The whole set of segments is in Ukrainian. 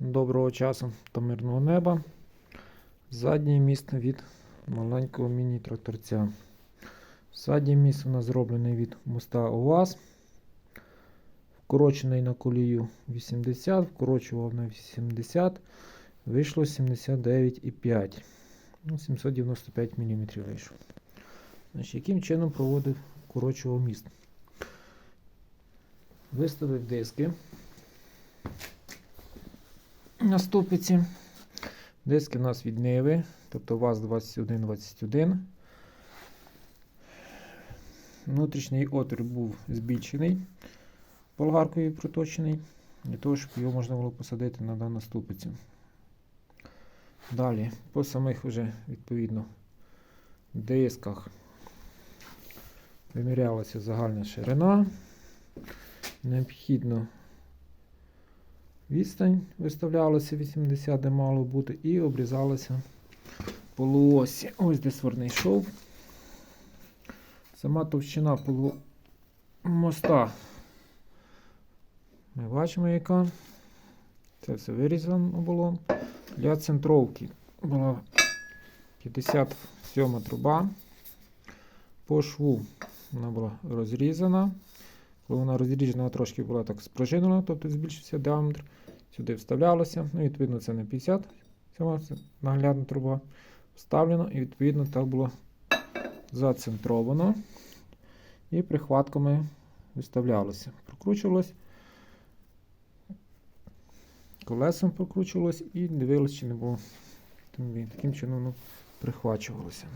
Доброго часу та мирного неба. Заднє місце від маленького міні-тракторця. Заднє місце у нас зроблене від моста УАЗ. Вкорочений на колію 80, вкорочував на 80, вийшло 79,5. Ну, 795 мм вийшло. Значить, яким чином проводив вкорочував міст? Виставив диски на ступиці. Диски у нас від Ниви, тобто ВАЗ-2121. Внутрішній отвір був збільшений, болгаркою проточений, для того, щоб його можна було посадити на дану ступицю. Далі, по самих вже, відповідно, дисках вимірялася загальна ширина. Необхідно відстань виставлялася 80, де мало бути, і обрізалася полуосі. Ось де сварний шов. Сама товщина полу... моста. Ми бачимо, яка. Це все вирізано було. Для центровки була 57 труба. По шву вона була розрізана. Коли вона розріжена, трошки була так спружинена, тобто збільшився діаметр. Сюди вставлялося. Ну, відповідно, це не 50, цього, це наглядна труба. Вставлено і відповідно так було зацентровано. І прихватками виставлялося. Прокручувалось. Колесом прокручувалось і дивилось, чи не було. Таким чином воно прихвачувалося.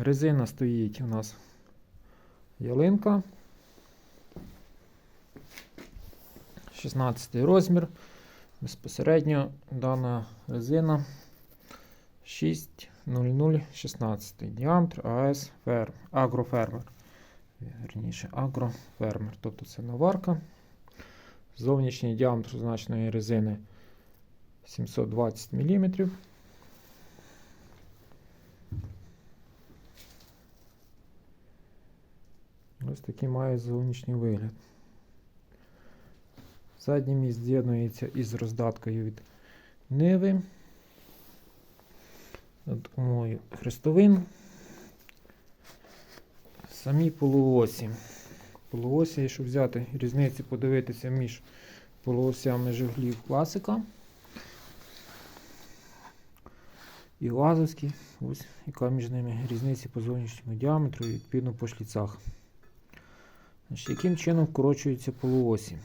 Резина стоїть у нас ялинка. 16 розмір. Безпосередньо дана резина 60016 діаметр АС ферм, агрофермер. Верніше, агрофермер. Тобто це наварка. Зовнішній діаметр значної резини 720 мм. Ось такий має зовнішній вигляд. Задній міст з'єднується із роздаткою від Ниви. Допомогою хрестовин. Самі полуосі. Полуосі, якщо взяти різницю, подивитися між полуосями жиглів класика і лазовські. Ось яка між ними різниця по зовнішньому діаметру і відповідно по шліцах. Значить, Яким чином вкорочуються полуосі?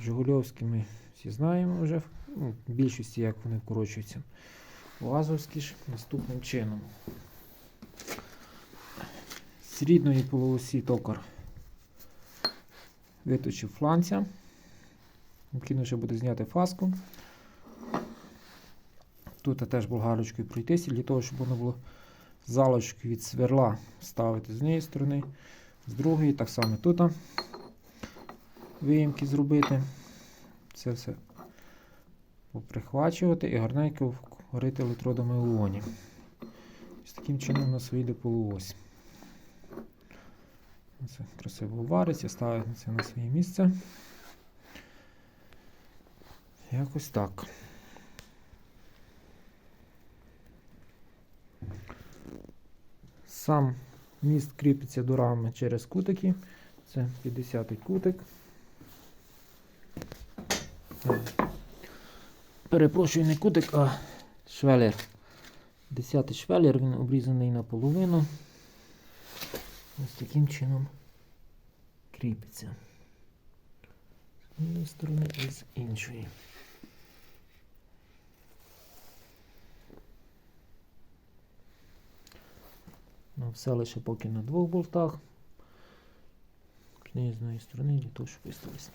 Жигульовські ми всі знаємо вже, ну, в більшості як вони вкорочуються. Лазовські ж наступним чином. З полуосі токар виточив фланця. Необхідно ще буде зняти фаску. Тут теж болгарочкою пройтися, для того, щоб воно було залочкою від сверла ставити з однієї сторони, з другої, так само тут виїмки зробити. Це все поприхвачувати і гарненько вгорити електродами у лоні. Ось таким чином у нас вийде полуось. Це красиво вариться, ставиться на своє місце. Якось так. Сам міст кріпиться до рами через кутики. Це 50-й кутик. Перепрошую, не кутик, а швелер. 10-й швелер, він обрізаний наполовину. Ось таким чином кріпиться. З однієї сторони і з іншої. Все лише поки на двох болтах. З однієї сторони для того, щоб виставилися.